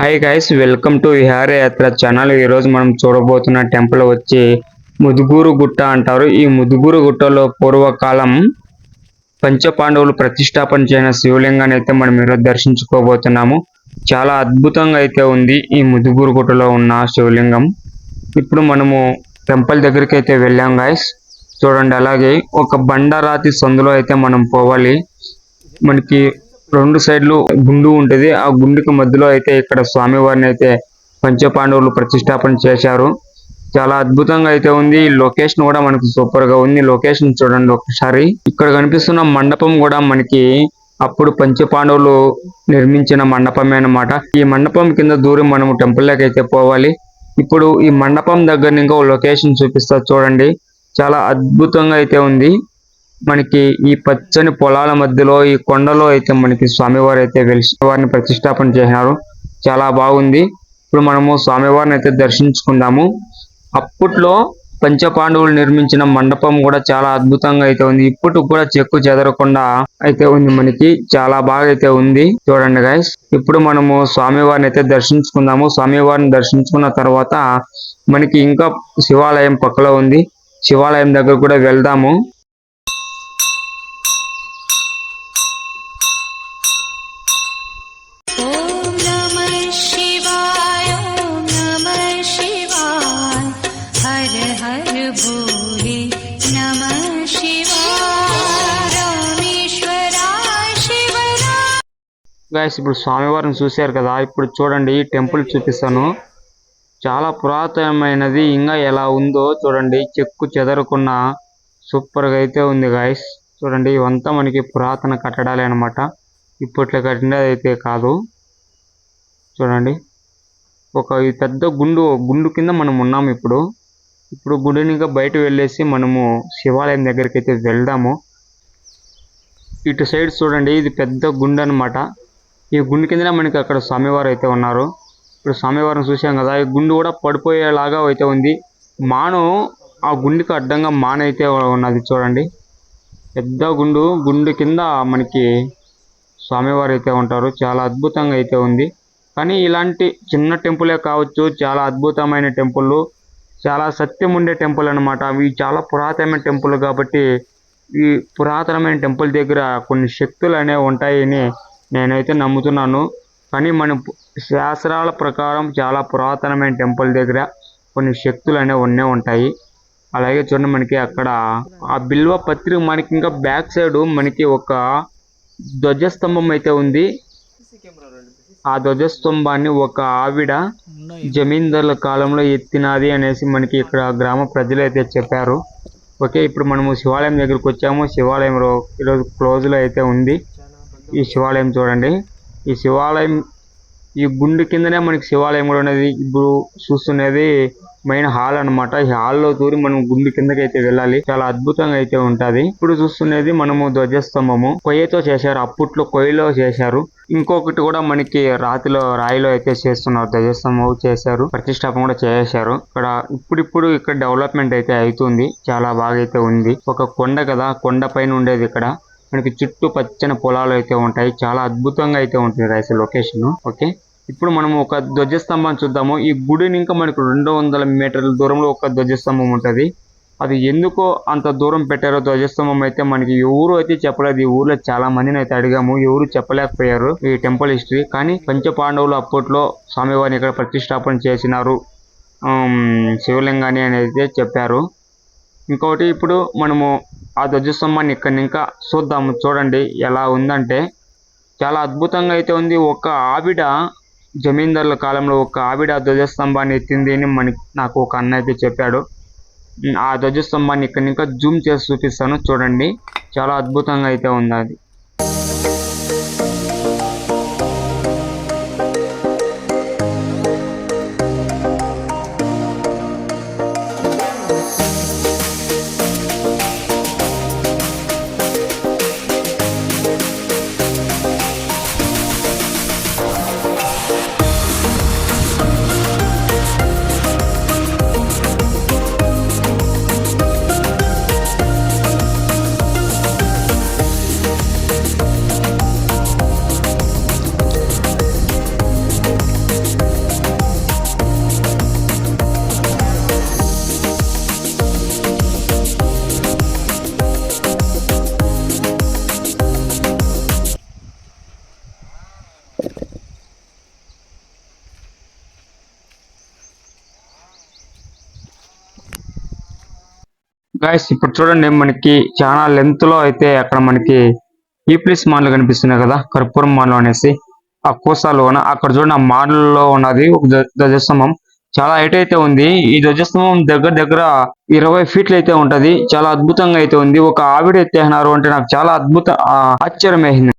Hi guys welcome to విహారయాత్ర channel ఈ రోజు మనం చూడబోతున్న టెంపుల్ వచ్చి ముదుగూరు గుట్ట అంటారు. ఈ ముదుగూరు గుట్టలో పూర్వకాలం పంచపాండవులు ప్రతిష్టాపన చేసిన శివలింగాన్ని అయితే మనం ఈరోజు దర్శించుకోబోతున్నాము. చాలా అద్భుతంగా అయితే ఉంది ఈ ముదుగూరు గుట్టలో ఉన్న శివలింగం. ఇప్పుడు మనము టెంపుల్ దగ్గరికి అయితే వెళ్ళాం గాయస్ చూడండి అలాగే ఒక బండరాతి సందులో అయితే మనం పోవాలి. మనకి రెండు సైడ్లు గుండు ఉంటుంది. ఆ గుండుకి మధ్యలో అయితే ఇక్కడ స్వామివారిని అయితే పంచపాండవులు ప్రతిష్టాపన చేశారు. చాలా అద్భుతంగా అయితే ఉంది. ఈ లొకేషన్ కూడా మనకు సూపర్గా ఉంది. లొకేషన్ చూడండి ఒకసారి. ఇక్కడ కనిపిస్తున్న మండపం కూడా మనకి అప్పుడు పంచపాండవులు నిర్మించిన మండపమే అన్నమాట. ఈ మండపం కింద దూరం మనము టెంపుల్లోకి అయితే పోవాలి. ఇప్పుడు ఈ మండపం దగ్గర ఇంకో లొకేషన్ చూపిస్తా చూడండి. చాలా అద్భుతంగా అయితే ఉంది. మనకి ఈ పచ్చని పొలాల మధ్యలో ఈ కొండలో అయితే మనకి స్వామివారు అయితే వెలిసి వారిని ప్రతిష్టాపన చేసినారు. చాలా బాగుంది. ఇప్పుడు మనము స్వామివారిని అయితే దర్శించుకుందాము. అప్పట్లో పంచపాండవులు నిర్మించిన మండపం కూడా చాలా అద్భుతంగా అయితే ఉంది. ఇప్పటికి కూడా చెక్కు చెదరకుండా అయితే ఉంది మనకి. చాలా బాగా అయితే ఉంది. చూడండి గైస్ ఇప్పుడు మనము స్వామివారిని అయితే దర్శించుకుందాము. స్వామివారిని దర్శించుకున్న తర్వాత మనకి ఇంకా శివాలయం పక్కలో ఉంది. శివాలయం దగ్గర కూడా వెళ్దాము. గాయస్ ఇప్పుడు స్వామివారిని చూశారు కదా ఇప్పుడు చూడండి టెంపుల్ చూపిస్తాను. చాలా పురాతనమైనది ఇంకా ఎలా ఉందో చూడండి చెక్కు చెదరకున్న సూపర్గా అయితే ఉంది గాయస్ చూడండి ఇవంతా మనకి పురాతన కట్టడాలే అనమాట ఇప్పట్లో కట్టినది అయితే కాదు. చూడండి ఒక పెద్ద గుండు గుండు కింద మనం ఉన్నాము ఇప్పుడు. ఇప్పుడు గుడిని ఇంకా బయట వెళ్ళేసి మనము శివాలయం దగ్గరికి అయితే వెళ్దాము. ఇటు సైడ్ చూడండి ఇది పెద్ద గుండె అనమాట ఈ గుండె కిందనే మనకి అక్కడ స్వామివారు అయితే ఉన్నారు. ఇప్పుడు స్వామివారిని చూసాం కదా ఈ గుండు కూడా పడిపోయేలాగా అయితే ఉంది. మాను ఆ గుండుకి అడ్డంగా మాన అయితే ఉన్నది చూడండి. పెద్ద గుండు గుండు కింద మనకి స్వామివారు అయితే ఉంటారు. చాలా అద్భుతంగా అయితే ఉంది. కానీ ఇలాంటి చిన్న టెంపులే కావచ్చు చాలా అద్భుతమైన టెంపుల్ చాలా సత్యం ఉండే టెంపుల్ అన్నమాట. అవి చాలా పురాతనమైన టెంపుల్ కాబట్టి ఈ పురాతనమైన టెంపుల్ దగ్గర కొన్ని శక్తులు అనేవి ఉంటాయని నేనైతే నమ్ముతున్నాను. కానీ మన శాస్త్రాల ప్రకారం చాలా పురాతనమైన టెంపుల్ దగ్గర కొన్ని శక్తులు అనేవి ఉన్నే ఉంటాయి. అలాగే చూడండి మనకి అక్కడ ఆ బిల్వ పత్రిక మనకి ఇంకా బ్యాక్ సైడ్ మనకి ఒక ధ్వజస్తంభం అయితే ఉంది. ఆ ధ్వజస్తంభాన్ని ఒక ఆవిడ జమీందారుల కాలంలో ఎత్తినది అనేసి మనకి ఇక్కడ గ్రామ ప్రజలు అయితే చెప్పారు. ఓకే ఇప్పుడు మనము శివాలయం దగ్గరకు వచ్చాము. శివాలయం ఈరోజు క్లోజ్లో అయితే ఉంది. ఈ శివాలయం చూడండి. ఈ శివాలయం ఈ గుండు కిందనే మనకి శివాలయం కూడా ఉన్నది. ఇప్పుడు చూస్తున్నది మెయిన్ హాల్ అన్నమాట. ఈ హాల్లో తూరి మనం గుండు కిందకి అయితే వెళ్ళాలి. చాలా అద్భుతంగా అయితే ఉంటది. ఇప్పుడు చూస్తున్నది మనము ధ్వజస్తంభము. కొయ్యతో చేశారు. అప్పట్లో కొయ్యలో చేశారు. ఇంకొకటి కూడా మనకి రాతిలో రాయిలో అయితే చేస్తున్నారు. ధ్వజస్తంభం చేశారు. ప్రతిష్టాపన కూడా చేశారు. ఇక్కడ ఇప్పుడిప్పుడు ఇక్కడ డెవలప్మెంట్ అయితే అవుతుంది. చాలా బాగా అయితే ఉంది. ఒక కొండ కదా. కొండ పైన ఉండేది ఇక్కడ. మనకి చుట్టూ పచ్చని పొలాలు అయితే ఉంటాయి. చాలా అద్భుతంగా అయితే ఉంటుంది రైస్ లొకేషన్. ఓకే? ఇప్పుడు మనం ఒక ధ్వజస్తంభం చూద్దాము. ఈ గుడిని ఇంకా మనకు రెండు వందల మీటర్ల దూరంలో ఒక ధ్వజస్తంభం ఉంటుంది. అది ఎందుకో అంత దూరం పెట్టారో ధ్వజస్తంభం అయితే మనకి ఎవరు అయితే చెప్పలేదు. ఈ ఊర్లో చాలా మందిని అయితే అడిగాము. ఎవరు చెప్పలేకపోయారు ఈ టెంపుల్ హిస్టరీ. కానీ పంచపాండవులు అప్పట్లో స్వామివారిని ఇక్కడ ప్రతిష్టాపన చేసినారు. శివలింగాన్ని అనేది చెప్పారు. ఇంకొకటి ఇప్పుడు మనము ఆ ధ్వజస్తంభాన్ని ఇక్కడ ఇంకా చూద్దాము. చూడండి ఎలా ఉందంటే చాలా అద్భుతంగా అయితే ఉంది. ఒక ఆవిడ జమీందారుల కాలంలో ఒక ఆవిడ ధ్వజస్తంభాన్ని ఎత్తింది అని మనకి నాకు ఒక అన్న అయితే చెప్పాడు. ఆ ధ్వజస్తంభాన్ని ఇక్కడ ఇంకా జూమ్ చేసి చూపిస్తాను. చూడండి చాలా అద్భుతంగా అయితే ఉంది అది. గాయస్ ఇప్పుడు చూడండి మనకి చాలా లెంత్లో అయితే అక్కడ మనకి e ఈ ప్లేస్ కనిపిస్తున్నాయి కదా కర్పూరం మాన్లు అనేసి. ఆ కోసాలోన అక్కడ చూడండి ఆ మాన్లలో ఉన్నది ఒక ధ్వజస్తంభం. చాలా హైట్ అయితే ఉంది. ఈ ధ్వజస్తంభం దగ్గర దగ్గర ఇరవై ఫీట్లు అయితే ఉంటది. చాలా అద్భుతంగా అయితే ఉంది. ఒక ఆవిడ ఎత్తేసినారు అంటే నాకు చాలా అద్భుత ఆ, ఆశ్చర్యం వేసింది